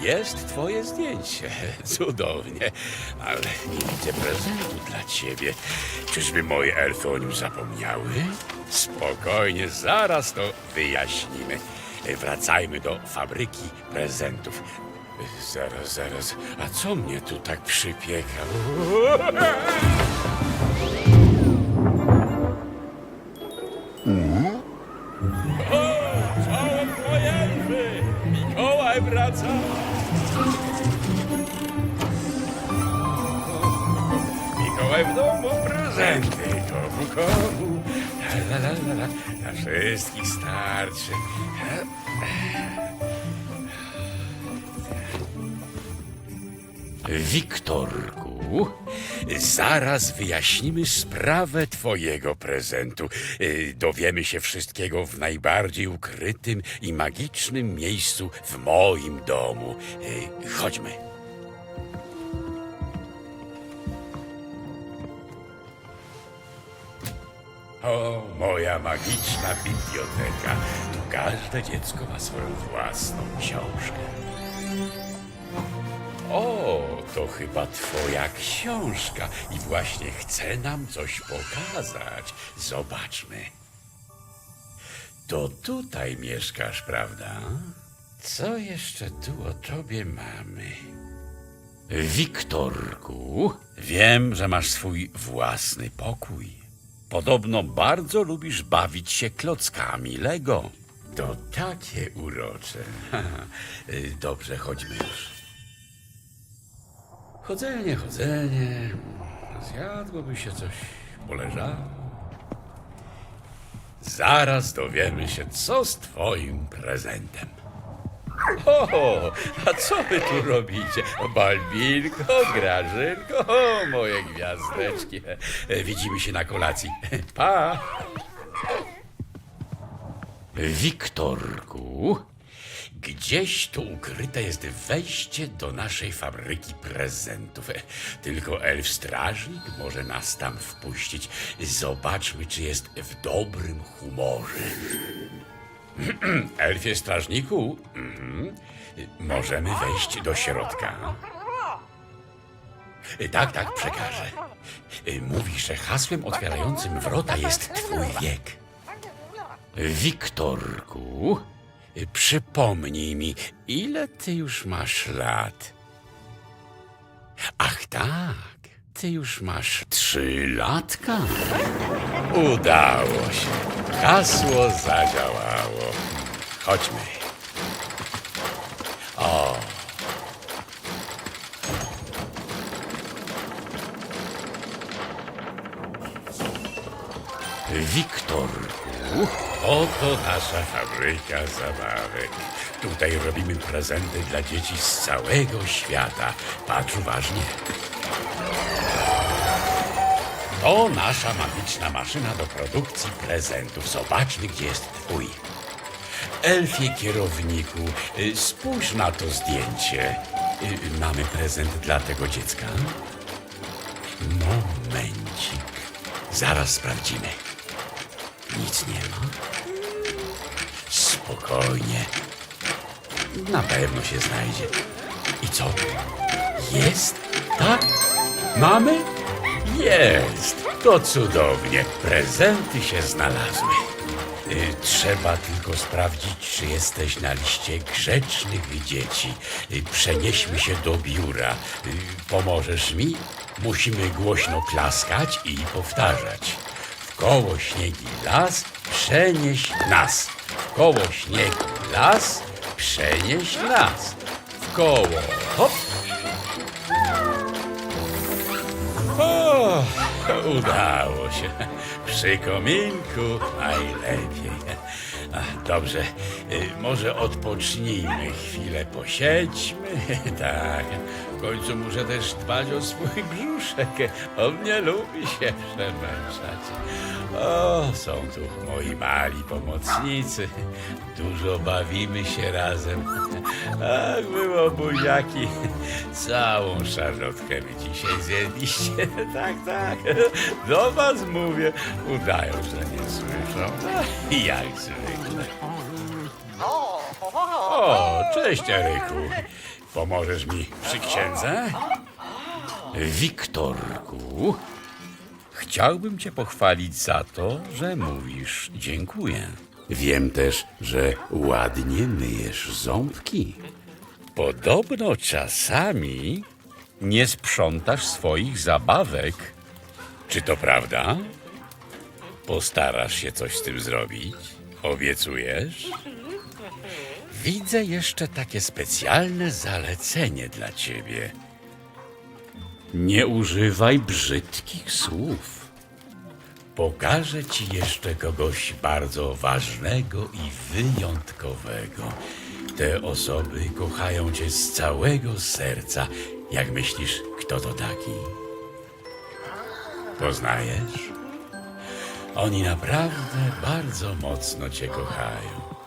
jest twoje zdjęcie. Cudownie. Ale nie widzę prezentu dla ciebie. Czyżby moje elfy o nim zapomniały? Spokojnie, zaraz to wyjaśnimy. Wracajmy do fabryki prezentów. Zaraz, zaraz. A co mnie tu tak przypieka? Czołem moje elfy! Mikołaj wraca! Prezenty komu komu la, la, la, la. Na wszystkich starczy Wiktorku, zaraz wyjaśnimy sprawę twojego prezentu. Dowiemy się wszystkiego w najbardziej ukrytym i magicznym miejscu w moim domu. Chodźmy. O, moja magiczna biblioteka. Tu każde dziecko ma swoją własną książkę. O, to chyba twoja książka i właśnie chce nam coś pokazać. Zobaczmy. To tutaj mieszkasz, prawda? Co jeszcze tu o tobie mamy? Wiktorku, wiem, że masz swój własny pokój. Podobno bardzo lubisz bawić się klockami Lego. To takie urocze. Dobrze, chodźmy już. Chodzenie, chodzenie. Zjadłoby się coś, poleżało. Zaraz dowiemy się, co z twoim prezentem. O, a co wy tu robicie? Balbinko, Grażynko, o, moje gwiazdeczki. Widzimy się na kolacji. Pa! Wiktorku, gdzieś tu ukryte jest wejście do naszej fabryki prezentów. Tylko elf strażnik może nas tam wpuścić. Zobaczmy, czy jest w dobrym humorze. Elfie strażniku, mhm. możemy wejść do środka. Tak, tak, przekażę. Mówi, że hasłem otwierającym wrota jest twój wiek. Wiktorku, przypomnij mi, ile ty już masz lat? Ach tak, ty już masz trzy latka. Udało się. Hasło zadziałało. Chodźmy. O. Wiktorku, oto nasza fabryka zabawek. Tutaj robimy prezenty dla dzieci z całego świata. Patrz uważnie. To nasza magiczna maszyna do produkcji prezentów. Zobaczmy, gdzie jest twój. Elfie kierowniku, y, spójrz na to zdjęcie. Y, Mamy prezent dla tego dziecka? Momencik. Zaraz sprawdzimy. Nic nie ma. Spokojnie. Na pewno się znajdzie. I co? Jest? Tak? Mamy? Jest! To cudownie. Prezenty się znalazły. Y, Trzeba tylko sprawdzić, czy jesteś na liście grzecznych dzieci. Y, Przenieśmy się do biura. Y, Pomożesz mi? Musimy głośno klaskać i powtarzać. W koło śniegi las, przenieś nas. Koło śniegi las, przenieś nas. W koło hop. O, udało się. Przy kominku najlepiej. Dobrze, y, może odpocznijmy chwilę, posiedźmy. Tak, w końcu muszę też dbać o swój brzuszek. On nie lubi się przemęczać. O, są tu moi mali pomocnicy. Dużo bawimy się razem. Ach, było buziaki. Całą szarlotkę wy dzisiaj zjedliście. Tak, tak. Do was mówię. Udają, że nie słyszą. Jak zwykle. O, cześć Eryku. Pomożesz mi przy księdze? Wiktorku, chciałbym cię pochwalić za to, że mówisz dziękuję. Wiem też, że ładnie myjesz ząbki. Podobno czasami nie sprzątasz swoich zabawek. Czy to prawda? Postarasz się coś z tym zrobić? Obiecujesz? Widzę jeszcze takie specjalne zalecenie dla ciebie. Nie używaj brzydkich słów. Pokażę ci jeszcze kogoś bardzo ważnego i wyjątkowego. Te osoby kochają cię z całego serca. Jak myślisz, kto to taki? Poznajesz? Oni naprawdę bardzo mocno cię kochają.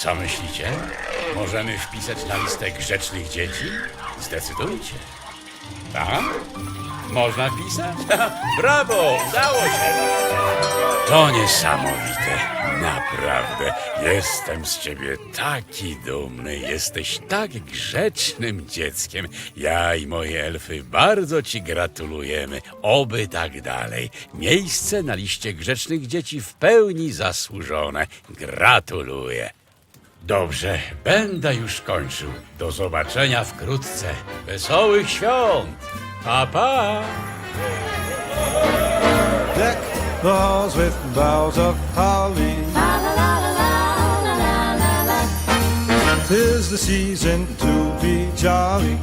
Co myślicie? Możemy wpisać na listę grzecznych dzieci? Zdecydujcie. Tak? Można wpisać? Brawo! Udało się! To niesamowite. Naprawdę. Jestem z ciebie taki dumny. Jesteś tak grzecznym dzieckiem. Ja i moje elfy bardzo ci gratulujemy. Oby tak dalej. Miejsce na liście grzecznych dzieci w pełni zasłużone. Gratuluję. Dobrze, będę już kończył. Do zobaczenia wkrótce. Wesołych świąt! Pa, pa! Deck the halls with boughs of holly. Tis the season to be jolly.